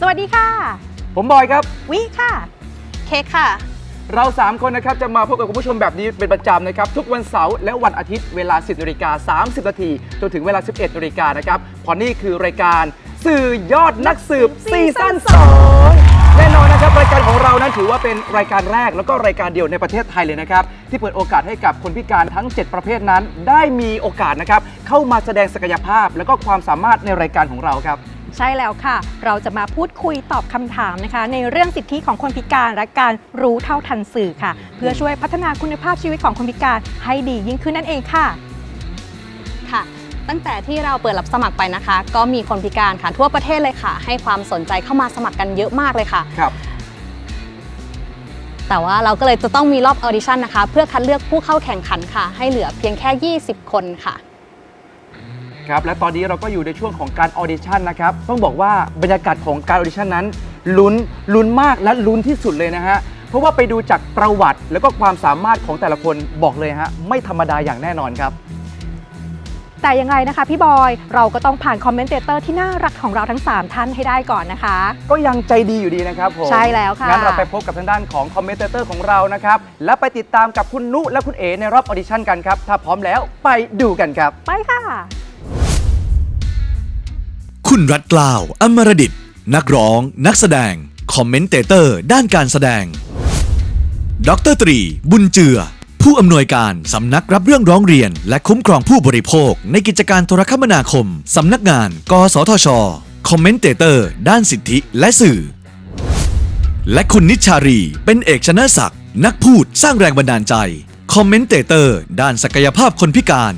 สดีครับสวัสดีค่ะ ผมบอยครับ วิค่ะ เค้กค่ะ เรา 3 คนนะครับจะมาพบกับคุณผู้ชมแบบนี้เป็นประจำนะครับ ทุกวันเสาร์และวันอาทิตย์เวลา 10นาฬิกา30นาทีจนถึงเวลา 11นาฬิกานะครับเพราะนี่คือรายการสื่อยอดนักสืบซีซั่น2แน่นอนนะครับรายการของเรานั้นถือว่าเป็นรายการแรกแล้วก็รายการเดียวในประเทศไทยเลยนะครับ ที่เปิดโอกาสให้กับคนพิการทั้ง 7 ประเภทนั้น ได้มีโอกาสนะครับเข้ามาแสดงศักยภาพ และก็ความสามารถในรายการของเราครับ ใช่แล้วค่ะ เราจะมาพูดคุยตอบคำถามนะคะ ในเรื่องสิทธิของคนพิการและการรู้เท่าทันสื่อค่ะ เพื่อช่วยพัฒนาคุณภาพชีวิตของคนพิการให้ดียิ่งขึ้นนั่นเองค่ะค่ะ ตั้งแต่ที่เราเปิดรับสมัครไปนะคะ ก็มีคนพิการค่ะทั่วประเทศเลยค่ะ ให้ความสนใจเข้ามาสมัครกันเยอะมากเลยค่ะ ครับ แต่ว่าเราก็เลยจะต้องมีรอบออดิชั่นนะคะ เพื่อคัดเลือกผู้เข้าแข่งขันค่ะ ให้เหลือเพียงแค่ 20 คนค่ะ ครับและตอนนี้เราก็อยู่ในช่วงของการออดิชั่นนะครับต้องบอกว่าบรรยากาศของการออดิชั่นนั้นลุ้นลุ้นมากและลุ้นที่สุดเลยนะฮะเพราะว่าไปดูจากประวัติแล้วก็ความสามารถของแต่ละคนบอกเลยฮะไม่ธรรมดาอย่างแน่นอนครับ แต่ยังไงนะคะพี่บอยเราก็ต้องผ่านคอมเมนเตเตอร์ที่น่ารักของเราทั้ง 3 ท่านให้ได้ก่อนนะคะ ก็ยังใจดีอยู่ดีนะครับผมใช่แล้วค่ะ งั้นเราไปพบกับทางด้านของคอมเมนเตอร์ของเรานะครับและไปติดตามกับคุณนุและคุณเอในรอบออดิชั่นกันครับถ้าพร้อมแล้วไปดูกันครับ ไปค่ะ คุณรัฐกล่าว อมรดิต นักร้อง นักแสดง คอมเมนเตเตอร์ ด้านการแสดง ดรตรี บุญเจือ ผู้อำนวยการสำนักรับเรื่องร้องเรียน และคุ้มครองผู้บริโภค ในกิจการโทรคมนาคม สำนักงาน กสทช คอมเมนเตเตอร์ ด้านสิทธิและสื่อ และคุณนิชชารี เป็นเอกชนะศักดิ์นักพูดสร้างแรงบันดาลใจ คอมเมนเตเตอร์ ด้านศักยภาพคนพิการ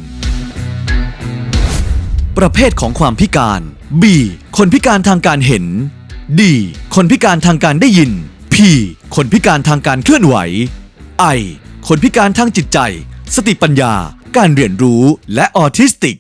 ประเภทของความพิการ B คนพิการทางการเห็น D คนพิการทางการได้ยิน P คนพิการทางการเคลื่อนไหว I คนพิการทางจิตใจ สติปัญญา การเรียนรู้และออทิสติก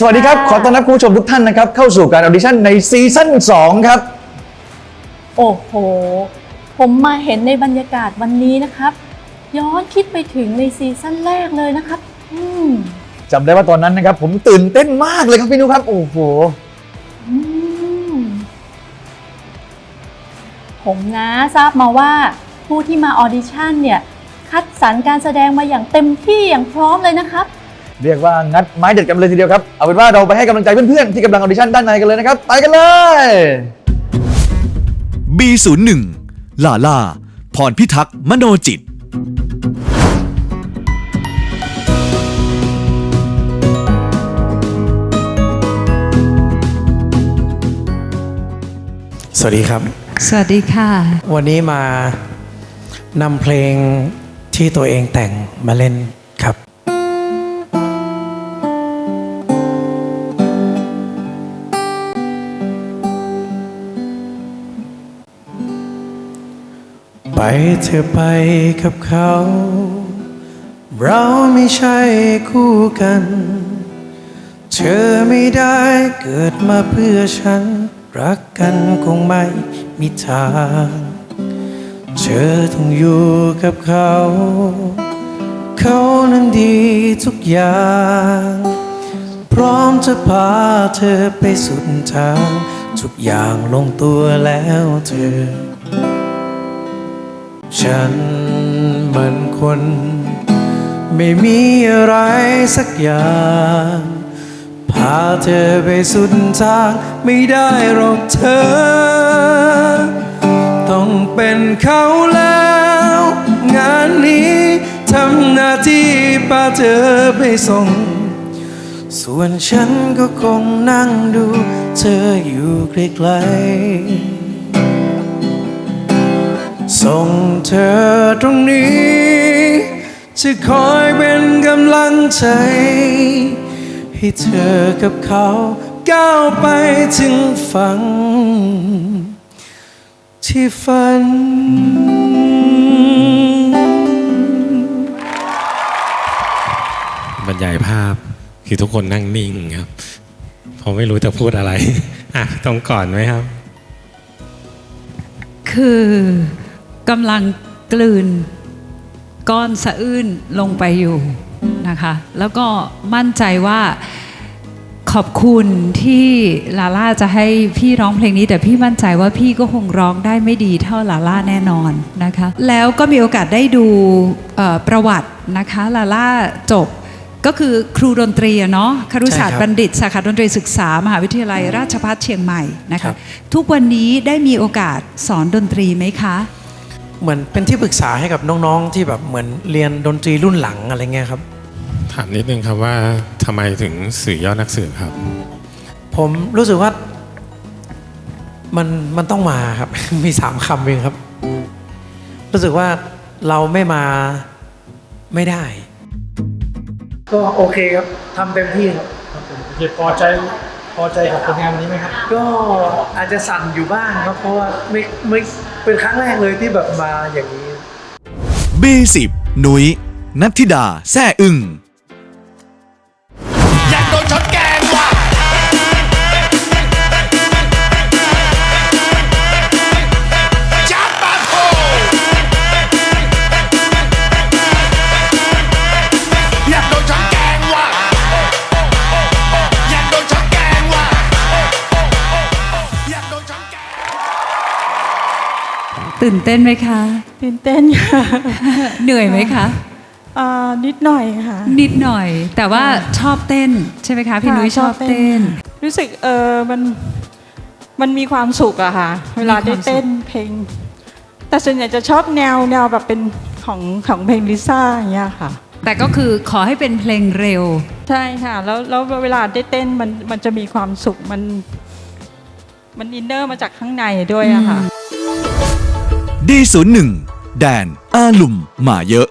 สวัสดีครับ ขอต้อนรับคุณผู้ชมทุกท่านนะครับ เข้าสู่การออดิชั่นในซีซั่น2 ครับ โอ้โห ผมมาเห็นในบรรยากาศวันนี้นะครับ ย้อนคิดไปถึงในซีซั่นแรกเลยนะครับ อืมจำได้ว่าตอนนั้นนะครับ ผมตื่นเต้นมากเลยครับพี่นุครับ โอ้โห อืมผมนะทราบมาว่าผู้ที่มาออดิชั่นเนี่ย คัดสรรการแสดงมาอย่างเต็มที่อย่างพร้อมเลยนะครับ เรียกว่างัดไม้เด็ดกันเลยทีเดียวครับ เอาเป็นว่าเราไปให้กำลังใจเพื่อนๆ ที่กำลังออดิชั่นด้านในกันเลยนะครับ ไปกันเลย B01 ลาล่าพรพิทักษ์มโนจิต สวัสดีครับ สวัสดีค่ะ วันนี้มานำเพลงที่ตัวเองแต่งมาเล่น ไปเธอไปกับเขา เราไม่ใช่คู่กัน เธอไม่ได้เกิดมาเพื่อฉัน รักกันคงไม่มีทาง เธอต้องอยู่กับเขา เขานั้นดีทุกอย่าง พร้อมจะพาเธอไปสุดทาง ทุกอย่างลงตัวแล้วเธอ ฉันเหมือนคน ไม่มีอะไรสักอย่าง พาเธอไปสุดทางไม่ได้หรอกเธอ ต้องเป็นเขาแล้ว งานนี้ทำหน้าที่พาเธอไปส่ง ส่วนฉันก็คงนั่งดูเธออยู่ไกลๆ ส่งเธอตรงนี้ จะคอยเป็นกำลังใจ ให้เธอกับเขาก้าวไปถึงฝัง ที่ฝัน บรรยายภาพคือทุกคนนั่งนิ่งครับ ผมไม่รู้จะพูดอะไร อะ ต้องก่อนไหมครับ คือ กำลังกลืนก้อนสะอื้นลงไปอยู่นะคะ แล้วก็มั่นใจว่าขอบคุณที่ลาล่าจะให้พี่ร้องเพลงนี้ แต่พี่มั่นใจว่าพี่ก็คงร้องได้ไม่ดีเท่าลาล่าแน่นอนนะคะ แล้วก็มีโอกาสได้ดูเอ่อประวัตินะคะลาล่าจบก็คือครูดนตรีอะเนาะครุศาสตใช่ร์ครับบัณฑิต สาขาดนตรีศึกษามหาวิทยาลัยราชภัฏเชียงใหม่นะครัคะบทุกวันนี้ได้มีโอกาสสอนดนตรีไหมคะ เหมือนเป็นที่ปรึกษาให้กับน้องๆ ที่แบบเหมือนเรียนดนตรีรุ่นหลังอะไรเงี้ยครับ ถามนิดนึงครับว่าทำไมถึงสื่อยอดนักสืบครับ ผมรู้สึกว่ามันมันต้องมาครับ มีสามคำเองครับ รู้สึกว่าเราไม่มาไม่ได้ ก็โอเคครับทำเต็มที่ครับเฮียพอใจ พอใจกับผลงานวันนี้ไหมครับ ก็อาจจะสั่นอยู่บ้างครับ เพราะว่าไม่ไม่เป็นครั้งแรกเลยที่แบบมาอย่างนี้ B10 หนุยนัทธิดา แซ่อึ้ง ตื่นเต้นไหมคะ ตื่นเต้นค่ะเหนื่อยไหมคะอ่านิดหน่อยค่ะ นิดหน่อย แต่ว่าชอบเต้นใช่ไหมคะพี่นุ้ยชอบเต้น รู้สึกเออมันมันมีความสุขอะค่ะ เวลาได้เต้นเพลง แต่ส่วนใหญ่จะชอบแนวแนวแบบเป็นของของเพลงลิซ่าอย่างเงี้ยค่ะ แต่ก็คือขอให้เป็นเพลงเร็ว ใช่ค่ะ แล้วแล้วเวลาได้เต้นมันมันจะมีความสุขมัน มันอินเนอร์มาจากข้างในด้วยอะค่ะ D01 แดนอาลุมหมาเยอะ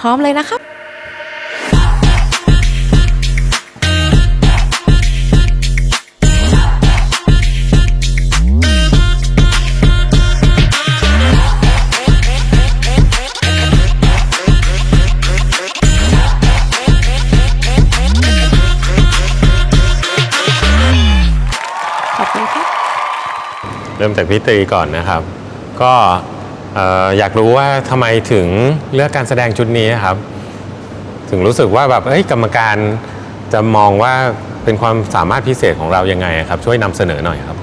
พร้อมเลยนะครับ จากพี่ตรีก่อนนะครับ ก็เอ่ออยากรู้ว่าทำไมถึงเลือกการแสดงชุดนี้ครับ ถึงรู้สึกว่าแบบเอ้ยกรรมการจะมองว่าเป็นความสามารถพิเศษของเรายังไงครับ ช่วยนำเสนอหน่อยครับ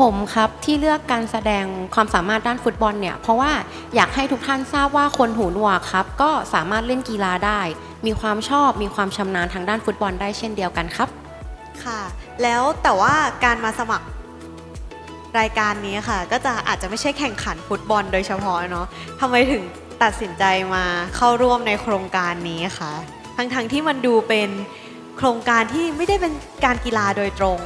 ผมครับที่เลือกการแสดงความสามารถด้านฟุตบอลเนี่ย เพราะว่าอยากให้ทุกท่านทราบว่าคนหูหนวกครับ ก็สามารถเล่นกีฬาได้ มีความชอบมีความชำนาญทางด้านฟุตบอลได้เช่นเดียวกันครับ ค่ะ แล้วแต่ว่าการมาสมัครรายการนี้ค่ะ ก็จะอาจจะไม่ใช่แข่งขันฟุตบอลโดยเฉพาะเนาะทำไมถึงตัดสินใจมาเข้าร่วมในโครงการนี้คะทั้งๆทที่มันดูเป็นโครงการที่ไม่ได้เป็นการกีฬาโดยตรง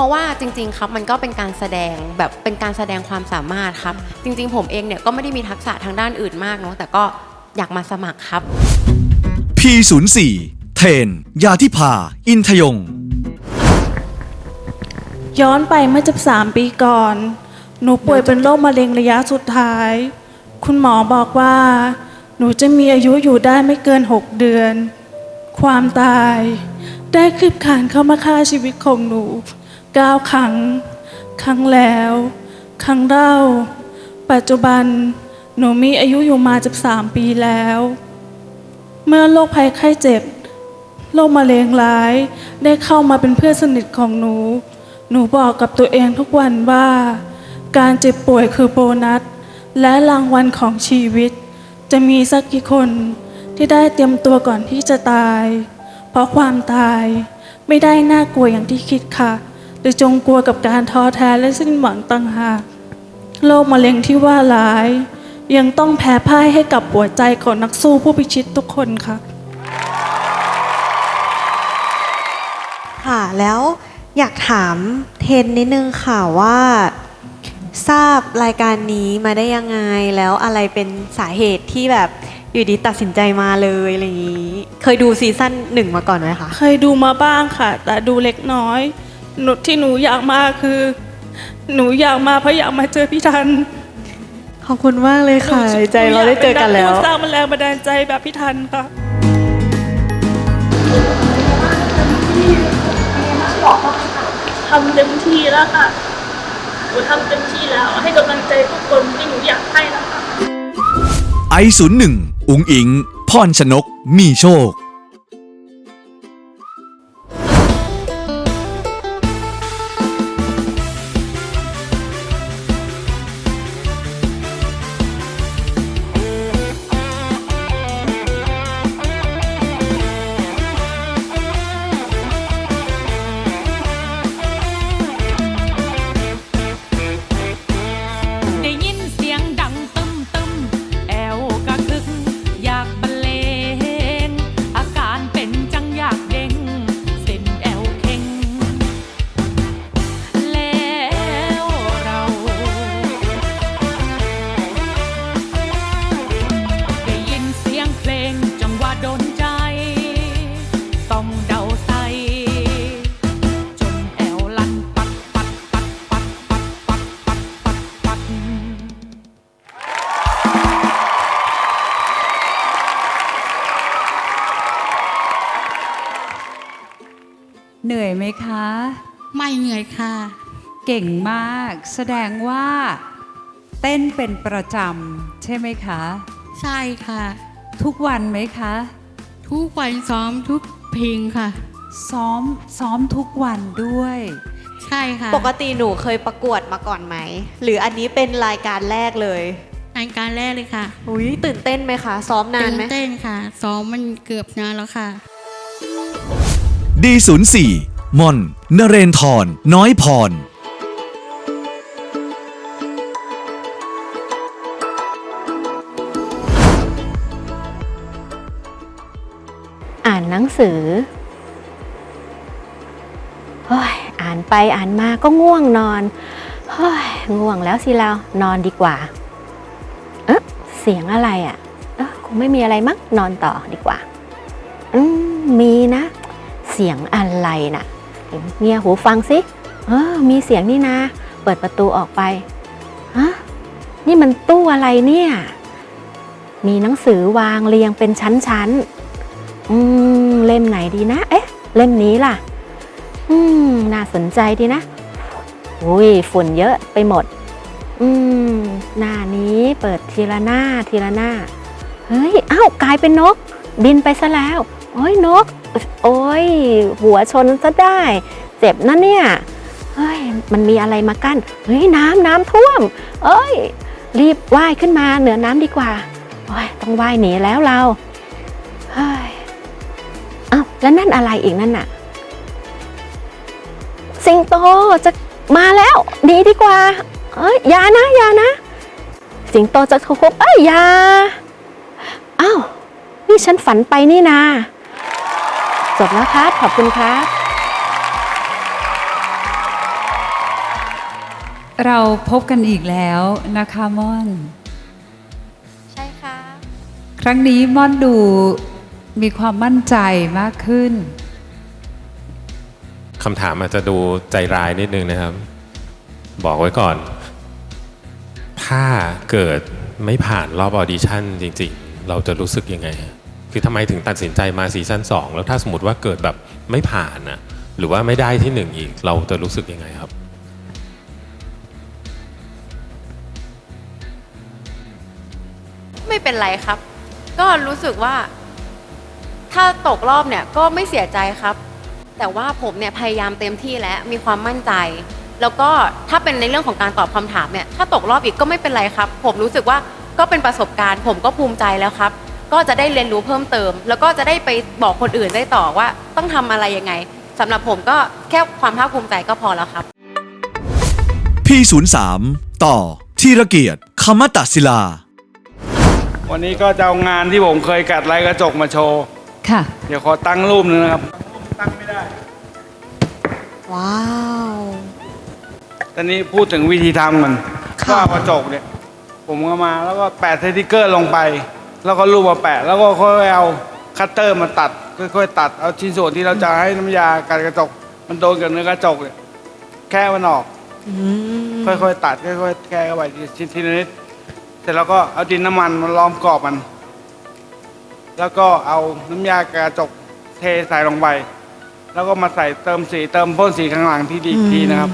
ราะว่าจริงๆครับมันก็เป็นการแสดงแบบเป็นการแสดงความสามารถครับ จริงๆ ผมเองเนี่ยก็ไม่ได้มีทักษะทางด้านอื่นมากเนาะแต่ก็อยากมาสมัครครับ P04 เทนยาทิพา อินทยง ย้อนไปเมื่อจะสามปีก่อน หนูป่วยเป็นโรคมะเร็งระยะสุดท้าย คุณหมอบอกว่า หนูจะมีอายุอยู่ได้ไม่เกินหกเดือน ความตาย ได้คืบคลานเข้ามาฆ่าชีวิตของหนู ก้าวครั้ง ครั้งแล้ว ครั้งเล่า ปัจจุบัน หนูมีอายุอยู่มาจะสามปีแล้ว เมื่อโรคภัยไข้เจ็บ โรคมะเร็งร้าย ได้เข้ามาเป็นเพื่อนสนิทของหนู หนูบอกกับตัวเองทุกวันว่า การเจ็บป่วยคือโบนัส และรางวัลของชีวิต จะมีสักกี่คนที่ได้เตรียมตัวก่อนที่จะตาย เพราะความตายไม่ได้น่ากลัวอย่างที่คิดค่ะ หรือจงกลัวกับการท้อแท้และสิ้นหวังต่างหากโรคมะเร็งที่ว่าร้าย ยังต้องแพ้พ่ายให้กับหัวใจของนักสู้ผู้พิชิตทุกคนค่ะ ค่ะแล้วอยากถามเทนนิดนึงค่ะว่า ทราบรายการนี้มาได้ยังไงแล้วอะไรเป็นสาเหตุที่แบบอยู่ดีตัดสินใจมาเลยอะไรอย่างนี้ เคยดูซีซั่นหนึ่งมาก่อนไหมคะ เคยดูมาบ้างค่ะ แต่ดูเล็กน้อย หนูที่หนูอยากมาคือ หนูอยากมาเพราะอยากมาเจอพี่ทันขอบคุณมากเลยค่ะใจเราได้เจอกันแล้ว หยาเป็นัผู้สร้างแรงบันดาลใจแบบพี่ทันค่ะ ทำเต็มที่แล้วค่ะ หนูทำเต็มที่แล้ว ให้กำลังใจทุกคนที่หนูอยากให้นะคะ ไอศูนย์หนึ่งอุงอิง พรชนก มีโชค เหนื่อยไหมคะ ไม่เหนื่อยค่ะ เก่งมาก แสดงว่า เต้นเป็นประจำใช่ไหมคะ ใช่ค่ะ ทุกวันไหมคะ ทุกวันซ้อมทุกเพลงค่ะ ซ้อมซ้อมทุกวันด้วย ใช่ค่ะปกติหนูเคยประกวดมาก่อนไหม หรืออันนี้เป็นรายการแรกเลยรายการแรกเลยค่ะ อุ้ยตื่นเต้นไหมคะ ซ้อมนานไหมตื่เต้นค่ะ ซ้อมมันเกือบนานแล้วค่ะ D04 ม่อน นเรนทรน้อยพร อ่านหนังสือเฮ้ยอ่านไปอ่านมาก็ง่วงนอนเฮ้ยง่วงแล้วสิเรานอนดีกว่า เอ๊ะเสียงอะไรอะ่ะเอ๊ะคงไม่มีอะไรมั้งนอนต่อดีกว่า อืมมีนะเสียงอะไรน่ะเงียหูฟังสิเออมีเสียงนี่นะ เปิดประตูออกไปฮะนี่มันตู้อะไรเนี่ย มีหนังสือวางเรียงเป็นชั้นๆ อืม เล่มไหนดีนะ เอ๊ะ เล่มนี้ล่ะ อืม น่าสนใจดีนะอุ้ยฝุ่นเยอะไปหมด อืม หน้านี้เปิดทีละหน้าทีละหน้า เฮ้ย อ้าว กลายเป็นนก บินไปซะแล้ว โอ้ยนก โอ้ยหัวชนซะได้ เจ็บนะเนี่ยเฮ้ยมันมีอะไรมากั้นเฮ้ยน้ำน้ำท่วม เอ้ย รีบว่ายขึ้นมาเหนือน้ำดีกว่าโอ้ยต้องว่ายหนีแล้วเราเฮ้ยอ้าวแล้วนั่นอะไรอีกนั่นน่ะ สิงโตจะมาแล้วหนีดีกว่า เอ้ยอย่านะอย่านะ สิงโตจะทุบเอ้ยอย่าอ้าวนี่ฉันฝันไปนี่นา จบแล้วครับ ขอบคุณครับ เราพบกันอีกแล้วนะคะม่อน ใช่ค่ะ ครั้งนี้ม่อนดูมีความมั่นใจมากขึ้น คำถามอาจจะดูใจร้ายนิดนึงนะครับ บอกไว้ก่อน ถ้าเกิดไม่ผ่านรอบออดิชั่นจริงๆ เราจะรู้สึกยังไง คือทำไมถึงตัดสินใจมาซีซั่น2 แล้วถ้าสมมติว่าเกิดแบบไม่ผ่านนะหรือว่าไม่ได้ที่หนึ่งอีกเราจะรู้สึกยังไงครับ ไม่เป็นไรครับ ก็รู้สึกว่า ถ้าตกรอบเนี่ยก็ไม่เสียใจครับ แต่ว่าผมเนี่ยพยายามเต็มที่แล้วมีความมั่นใจ แล้วก็ถ้าเป็นในเรื่องของการตอบคำถามเนี่ยถ้าตกรอบอีกก็ไม่เป็นไรครับ ผมรู้สึกว่าก็เป็นประสบการณ์ ผมก็ภูมิใจแล้วครับ ก็จะได้เรียนรู้เพิ่มเติม แล้วก็จะได้ไปบอกคนอื่นได้ต่อว่าต้องทำอะไรยังไงสำหรับผมก็แค่ความภาคภูมิใจก็พอแล้วครับ P03 ต่อธีรเกียรติคมตศิลา วันนี้ก็จะเอางานที่ผมเคยกัดลายกระจกมาโชว์ ค่ะ เดี๋ยวขอตั้งรูปหนึงนะครับว้าว ตอนนี้พูดถึงวิธีทำมันก็เอากระจกเนี่ย ผมก็มาแล้วก็แปะสติกเกอร์ลงไป แล้วก็รูปมาแปะ แล้วก็ค่อยๆเอาคัตเตอร์มาตัด ค่อยๆ ตัดเอาชิ้นส่วนที่เราจะให้น้ำยากัดกระจก มันโดนกับเนื้อกระจกเนี่ยแค่มันออก ค่อยๆ ตัดค่อยๆแค่เข้าไปชิ้นทีละนิดเสร็จแล้วก็เอาดินน้ำมันมาล้อมกรอบมัน แล้วก็เอาน้ำยากระจกเทใส่ลงไป แล้วก็มาใส่เติมสีเติมพ่นสีข้างหลังที่ดีอีกทีนะครับ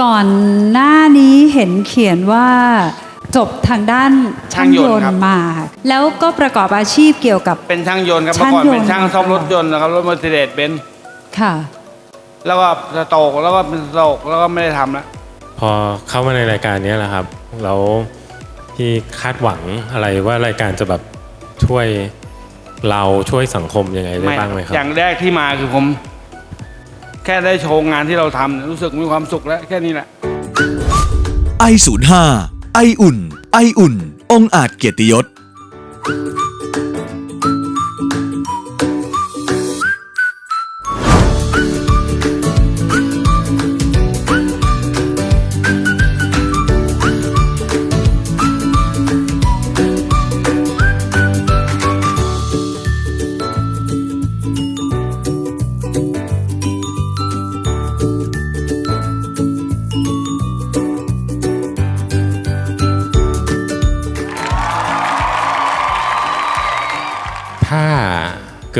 ก่อนหน้านี้เห็นเขียนว่าจบทางด้านช่างยช่างยนต์นครับต์มา แล้วก็ประกอบอาชีพเกี่ยวกับ เป็นช่างยนต์ครับเมื่อก่อนช่างยนต์ เป็นช่างซ่อมรถยนต์นะครับรถมอเตอร์เดสเบนซ์ค่ะ แล้วก็สโตกแล้วก็เป็นสโตกแล้วก็ไม่ได้ทำแล้วพอเข้ามาในรายการเนี้ยแหละครับแล้วพี่คาดหวังอะไรว่ารายการจะแบบช่วยเราช่วยสังคมยังไงได้บ้างไหมครับ อย่างแรกที่มาคือผม แค่ได้โชว์งานที่เราทำรู้สึกมีความสุขแล้วแค่นี้แหละ I05 ไออุ่น ไออุ่น องค์อาจเกียรติยศ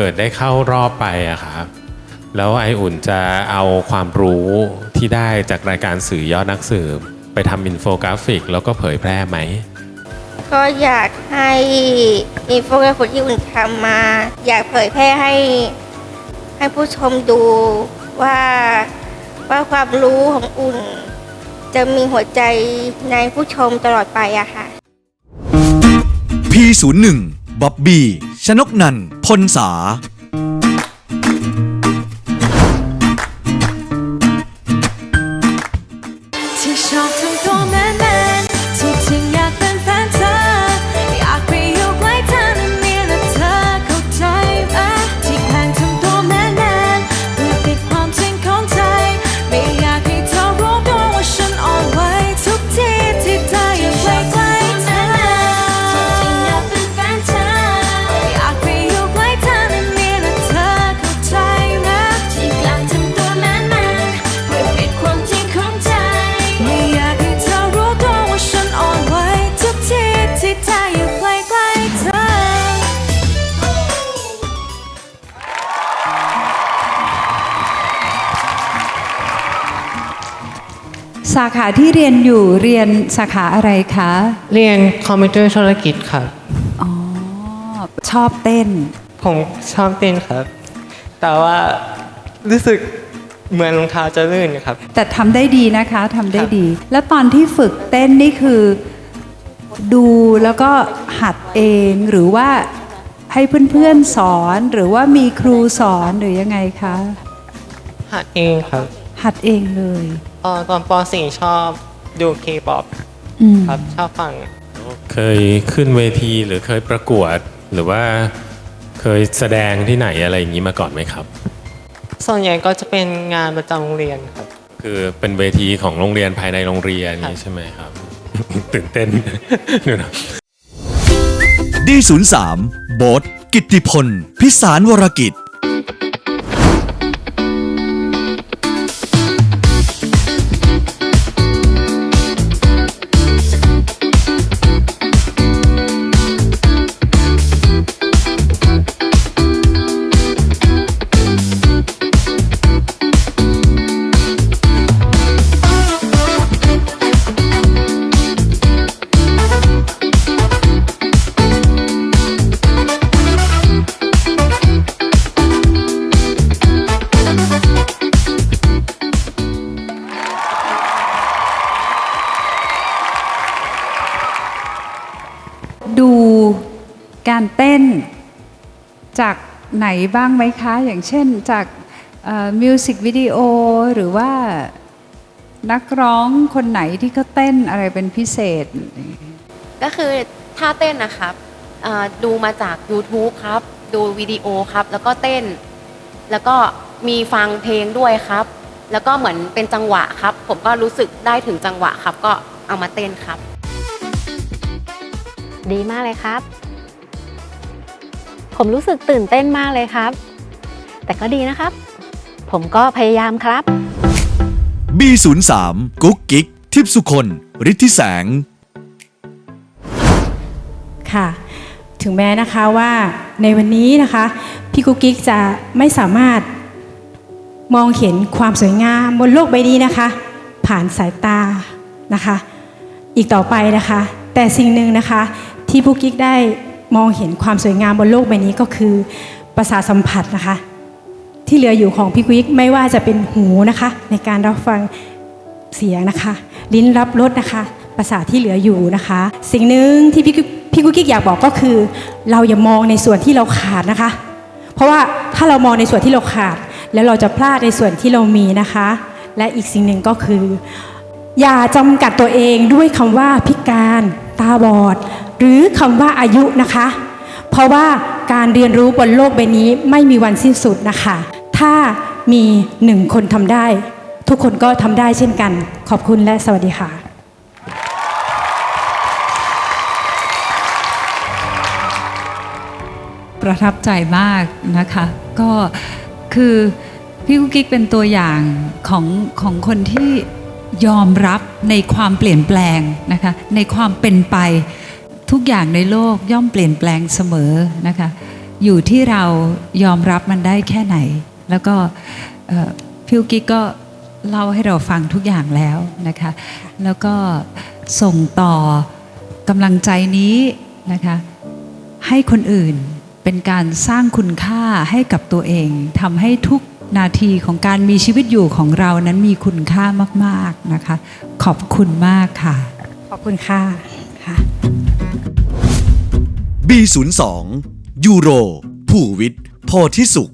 กิดได้เข้ารอบไปอะครับแล้วไออุ่นจะเอาความรู้ที่ได้จากรายการสื่อยอดนักสืบไปทำอินโฟกราฟิก แล้วก็เผยแพร่ไหม ก็อยากให้อินโฟกราฟิกที่อุ่นทำมา อยากเผยแพร่ให้ให้ผู้ชมดูว่าว่าความรู้ของอุ่น จะมีหัวใจในผู้ชมตลอดไปอะค่ะ P01 บ๊อบบี้ ชนกนันพลสา สาขาที่เรียนอยู่เรียนสาขาอะไรคะ เรียนคอมพิวเตอร์ธุรกิจครับ อ๋อ ชอบเต้น ผมชอบเต้นครับ แต่ว่ารู้สึกเหมือนรองเท้าจะลื่นครับ แต่ทำได้ดีนะคะทำได้ดี แล้วตอนที่ฝึกเต้นนี่คือดูแล้วก็หัดเองหรือว่าให้เพื่อนๆสอนหรือว่ามีครูสอนหรือยังไงคะ หัดเองครับ หัดเองเลยเอ่อตอนป .4 ชอบดูเคป๊อปอืมครับชอบฟังเคยขึ้นเวทีหรือเคยประกวดหรือว่าเคยแสดงที่ไหนอะไรอย่างนี้มาก่อนไหมครับ ส่วนใหญ่ก็จะเป็นงานประจำโรงเรียนครับ คือเป็นเวทีของโรงเรียนภายในโรงเรียนอย่างนี้ใช่ไหมครับ ตื่นเต้น เดี๋ยวนะ D03 โบทกิตติพล พิสารวรกิจ ดูการเต้นจากไหนบ้างไหมคะ อย่างเช่นจากมิวสิกวิดีโอหรือว่านักร้องคนไหนที่เขาเต้นอะไรเป็นพิเศษ ก็คือท่าเต้นนะครับดูมาจาก YouTube ครับ ดูวิดีโอครับ แล้วก็เต้น แล้วก็มีฟังเพลงด้วยครับ แล้วก็เหมือนเป็นจังหวะครับ ผมก็รู้สึกได้ถึงจังหวะครับ ก็เอามาเต้นครับ ดีมากเลยครับ ผมรู้สึกตื่นเต้นมากเลยครับ แต่ก็ดีนะครับ ผมก็พยายามครับ B03 กุ๊กกิ๊ก ทิพย์สุคนฤทธิแสง ค่ะ ถึงแม้นะคะว่าในวันนี้นะคะ พี่กุ๊กกิ๊กจะไม่สามารถมองเห็นความสวยงามบนโลกใบนี้นะคะ ผ่านสายตานะคะ อีกต่อไปนะคะ แต่สิ่งหนึ่งนะคะ ที่ผู้กิ๊กได้มองเห็นความสวยงามบนโลกใบนี้ก็คือประสาสัมผัสนะคะ ที่เหลืออยู่ของพี่กุ๊กไม่ว่าจะเป็นหูนะคะ ในการรับฟังเสียงนะคะ ลิ้นรับรสนะคะประสาทที่เหลืออยู่นะคะ สิ่งหนึ่งที่พี่กุ๊กพี่กุ๊กกิ๊กอยากบอกก็คือ เราอย่ามองในส่วนที่เราขาดนะคะ เพราะว่าถ้าเรามองในส่วนที่เราขาด แล้วเราจะพลาดในส่วนที่เรามีนะคะ และอีกสิ่งหนึ่งก็คือ อย่าจำกัดตัวเองด้วยคำว่าพิการ ตาบอด หรือคำว่าอายุนะคะ เพราะว่าการเรียนรู้บนโลกใบนี้ไม่มีวันสิ้นสุดนะคะ ถ้ามีหนึ่งคนทำได้ ทุกคนก็ทำได้เช่นกัน ขอบคุณและสวัสดีค่ะ ประทับใจมากนะคะ ก็คือพี่กุ๊กกิ๊กเป็นตัวอย่างของของคนที่ ยอมรับในความเปลี่ยนแปลงนะคะในความเป็นไปทุกอย่างในโลกย่อมเปลี่ยนแปลงเสมอนะคะอยู่ที่เรายอมรับมันได้แค่ไหน แล้วก็พี่กุ๊กกิ๊กก็เล่าให้เราฟังทุกอย่างแล้วนะคะแล้วก็ส่งต่อกำลังใจนี้นะคะให้คนอื่นเป็นการสร้างคุณค่าให้กับตัวเองทำให้ทุก นาทีของการมีชีวิตอยู่ของเรานั้นมีคุณค่ามาก ๆนะคะ ขอบคุณมากค่ะ ขอบคุณค่ะ B02 ยูโร ผู้วิทย์โพธิสุข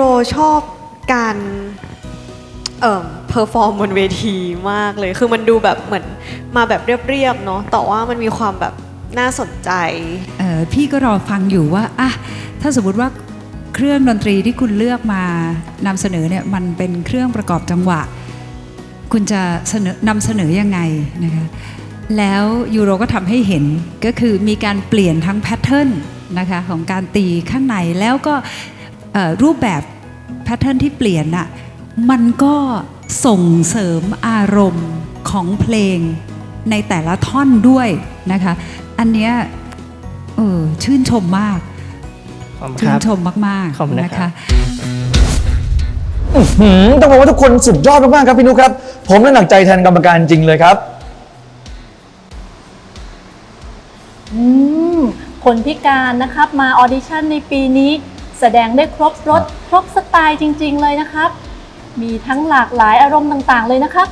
รชอบการเอ่อเพอร์ฟอร์มบนเวทีมากเลย คือมันดูแบบเหมือนมาแบบเรียบๆเนาะ แต่ว่ามันมีความแบบน่าสนใจ เออพี่ก็รอฟังอยู่ว่าอะถ้าสมมติว่าเครื่องดนตรีที่คุณเลือกมานำเสนอเนี่ยมันเป็นเครื่องประกอบจังหวะ คุณจะเสนอนำเสนอยังไงนะคะแล้วยูโรก็ทำให้เห็นก็คือมีการเปลี่ยนทั้งแพทเทิร์นนะคะของการตีข้างในแล้วก็ รูปแบบแพทเทิร์นที่เปลี่ยนน่ะมันก็ส่งเสริมอารมณ์ของเพลงในแต่ละท่อนด้วยนะคะ อันเนี้ยเออชื่นชมมากขอบคุณชื่ครันบชมมากขอบคุณๆนะนะครัคะบอื้อหือต้องบอกว่าทุกคนสุดยอดมากๆครับพี่นุกครับ ผมน่าหนักใจแทนกรรมการจริงเลยครับอืมคนพิการนะครับมาออดิชั่นในปีนี้ แสดงได้ครบรถครบสไตล์จริง ๆ เลยนะครับ มีทั้งหลากหลายอารมณ์ต่างๆ เลยนะครับ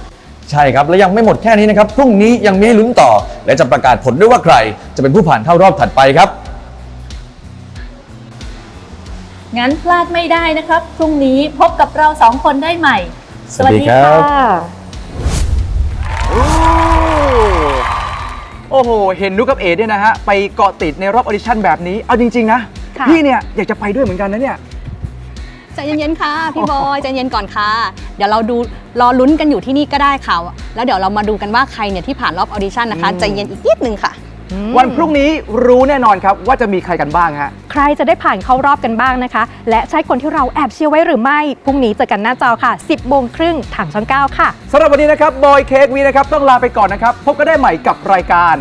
ใช่ครับ และยังไม่หมดแค่นี้นะครับ พรุ่งนี้ยังมีให้ลุ้นต่อ และจะประกาศผลด้วยว่าใคร จะเป็นผู้ผ่านเข้ารอบถัดไปครับ งั้นพลาดไม่ได้นะครับ พรุ่งนี้พบกับเราสองคนได้ใหม่ สวัสดีครับโอ้โห เห็นนุกกับเอเนี่ยนะฮะ ไปเกาะติดในรอบออดิชั่นแบบนี้ เอาจริง ๆ นะ ค่ะ พี่เนี่ยอยากจะไปด้วยเหมือนกันนะเนี่ย ใจเย็นๆค่ะพี่บอยใจเย็นก่อนค่ะ เดี๋ยวเราดูรอลุ้นกันอยู่ที่นี่ก็ได้ค่ะ แล้วเดี๋ยวเรามาดูกันว่าใครเนี่ยที่ผ่านรอบออดิชั่นนะคะอืม ใจเย็นอีกนิดนึงค่ะ วันพรุ่งนี้รู้แน่นอนครับว่าจะมีใครกันบ้างฮะ ใครจะได้ผ่านเข้ารอบกันบ้างนะคะ และใช่คนที่เราแอบเชียร์ไว้หรือไม่ พรุ่งนี้เจอกันหน้าจอค่ะ 10โมงครึ่งทางช่อง 9 ค่ะ สำหรับวันนี้นะครับบอยเค้กวีนะครับ ต้องลาไปก่อนนะครับ พบกันได้ใหม่กับรายการ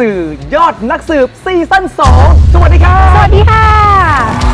สื่อยอดนักสืบซีซั่น2สวัสดีครับ สวัสดีค่ะ